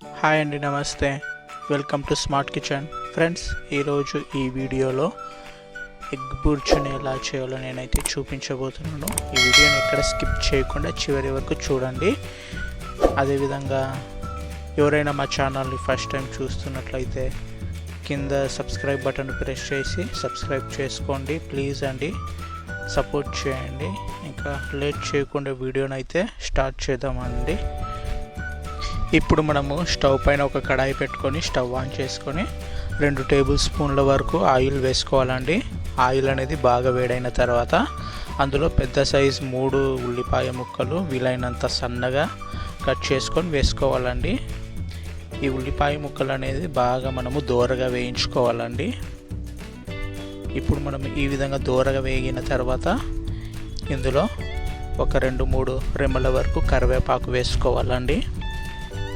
Hi అండి నమస్తే. Welcome to smart kitchen. Friends ఈరోజు ఈ వీడియోలో ఎగ్ బుర్చుని ఎలా చేయాలో నేనైతే చూపించబోతున్నాను. ఈ వీడియోని ఎక్కడ స్కిప్ చేయకుండా చివరి వరకు చూడండి. అదేవిధంగా ఎవరైనా మా ఛానల్ని ఫస్ట్ టైం చూస్తున్నట్లయితే కింద సబ్స్క్రైబ్ బటన్ ప్రెస్ చేసి సబ్స్క్రైబ్ చేసుకోండి. ప్లీజ్ అండి సపోర్ట్ చేయండి. ఇంకా లేట్ చేయకుండా వీడియోనైతే అయితే స్టార్ట్ చేద్దామండి. ఇప్పుడు మనము స్టవ్ పైన ఒక కడాయి పెట్టుకొని స్టవ్ ఆన్ చేసుకొని రెండు టేబుల్ స్పూన్ల వరకు ఆయిల్ వేసుకోవాలండి. ఆయిల్ అనేది బాగా వేడైన తర్వాత అందులో పెద్ద సైజ్ మూడు ఉల్లిపాయ ముక్కలు వీలైనంత సన్నగా కట్ చేసుకొని వేసుకోవాలండి. ఈ ఉల్లిపాయ ముక్కలు అనేది బాగా మనము దోరగా వేయించుకోవాలండి. ఇప్పుడు మనం ఈ విధంగా దోరగా వేగిన తర్వాత ఇందులో ఒక రెండు మూడు రెమ్మల వరకు కరివేపాకు వేసుకోవాలండి.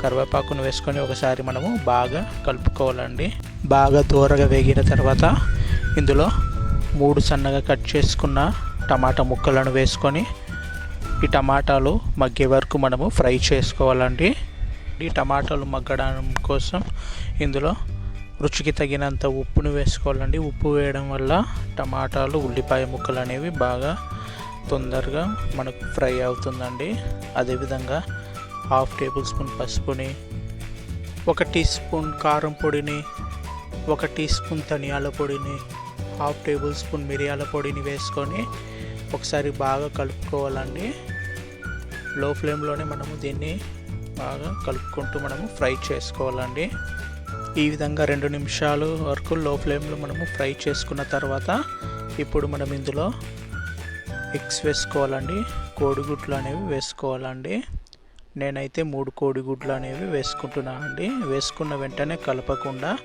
కరివేపాకును వేసుకొని ఒకసారి మనము బాగా కలుపుకోవాలండి. బాగా దూరగా వేగిన తర్వాత ఇందులో మూడు సన్నగా కట్ చేసుకున్న టమాటా ముక్కలను వేసుకొని ఈ టమాటాలు మగ్గే వరకు మనము ఫ్రై చేసుకోవాలండి. ఈ టమాటాలు మగ్గడం కోసం ఇందులో రుచికి తగినంత ఉప్పును వేసుకోవాలండి. ఉప్పు వేయడం వల్ల టమాటాలు ఉల్లిపాయ ముక్కలు అనేవి బాగా తొందరగా మనకు ఫ్రై అవుతుందండి. అదేవిధంగా హాఫ్ టేబుల్ స్పూన్ పసుపుని ఒక టీ స్పూన్ కారం పొడిని ఒక టీ స్పూన్ ధనియాల పొడిని హాఫ్ టేబుల్ స్పూన్ మిరియాల పొడిని వేసుకొని ఒకసారి బాగా కలుపుకోవాలండి. లో ఫ్లేమ్లోనే మనము దీన్ని బాగా కలుపుకుంటూ మనము ఫ్రై చేసుకోవాలండి. ఈ విధంగా రెండు నిమిషాలు వరకు లో ఫ్లేమ్లో మనము ఫ్రై చేసుకున్న తర్వాత ఇప్పుడు మనం ఇందులో ఎగ్స్ వేసుకోవాలండి. కోడిగుడ్లు అనేవి వేసుకోవాలండి. నేనైతే మూడు కోడిగుడ్లు అనేవి వేసుకుంటున్నాను అండి. వేసుకున్న వెంటనే కలపకుండా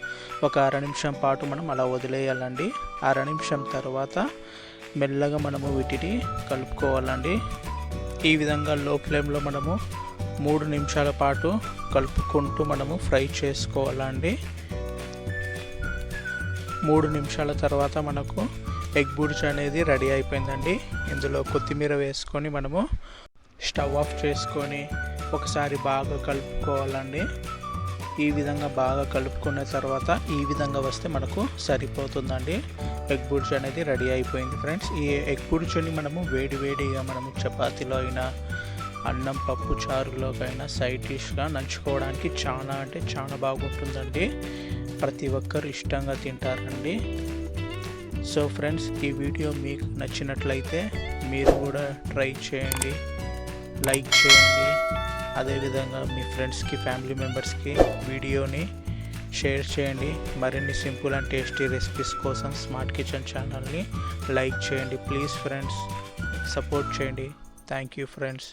ఒక అర నిమిషం పాటు మనం అలా వదిలేయాలండి. అర నిమిషం తర్వాత మెల్లగా మనము వీటిని కలుపుకోవాలండి. ఈ విధంగా లో ఫ్లేమ్లో మనము మూడు నిమిషాల పాటు కలుపుకుంటూ మనము ఫ్రై చేసుకోవాలండి. మూడు నిమిషాల తర్వాత మనకు ఎగ్ బుడ్స్ అనేది రెడీ అయిపోయిందండి. ఇందులో కొత్తిమీర వేసుకొని మనము స్టవ్ ఆఫ్ చేసుకొని ఒకసారి బాగా కలుపుకోవాలండి. ఈ విధంగా బాగా కలుపుకున్న తర్వాత ఈ విధంగా వస్తే మనకు సరిపోతుందండి. ఎగ్ బుడ్స్ అనేది రెడీ అయిపోయింది ఫ్రెండ్స్. ఈ ఎగ్ బుడ్స్ని మనము వేడి వేడిగా మనము చపాతీలో అయినా అన్నం పప్పు చారులోకైనా సైడ్ డిష్గా నంచుకోవడానికి చాలా అంటే చాలా బాగుంటుందండి. ప్రతి ఒక్కరు ఇష్టంగా తింటారండి. సో ఫ్రెండ్స్ ఈ వీడియో మీకు నచ్చినట్లయితే మీరు కూడా ట్రై చేయండి. లైక్ చేయండి. అదేవిధంగా మీ ఫ్రెండ్స్కి ఫ్యామిలీ మెంబర్స్కి వీడియోని షేర్ చేయండి. మరిన్ని సింపుల్ అండ్ టేస్టీ రెసిపీస్ కోసం స్మార్ట్ కిచెన్ ఛానల్ని లైక్ చేయండి. ప్లీజ్ ఫ్రెండ్స్ సపోర్ట్ చేయండి. Thank you friends.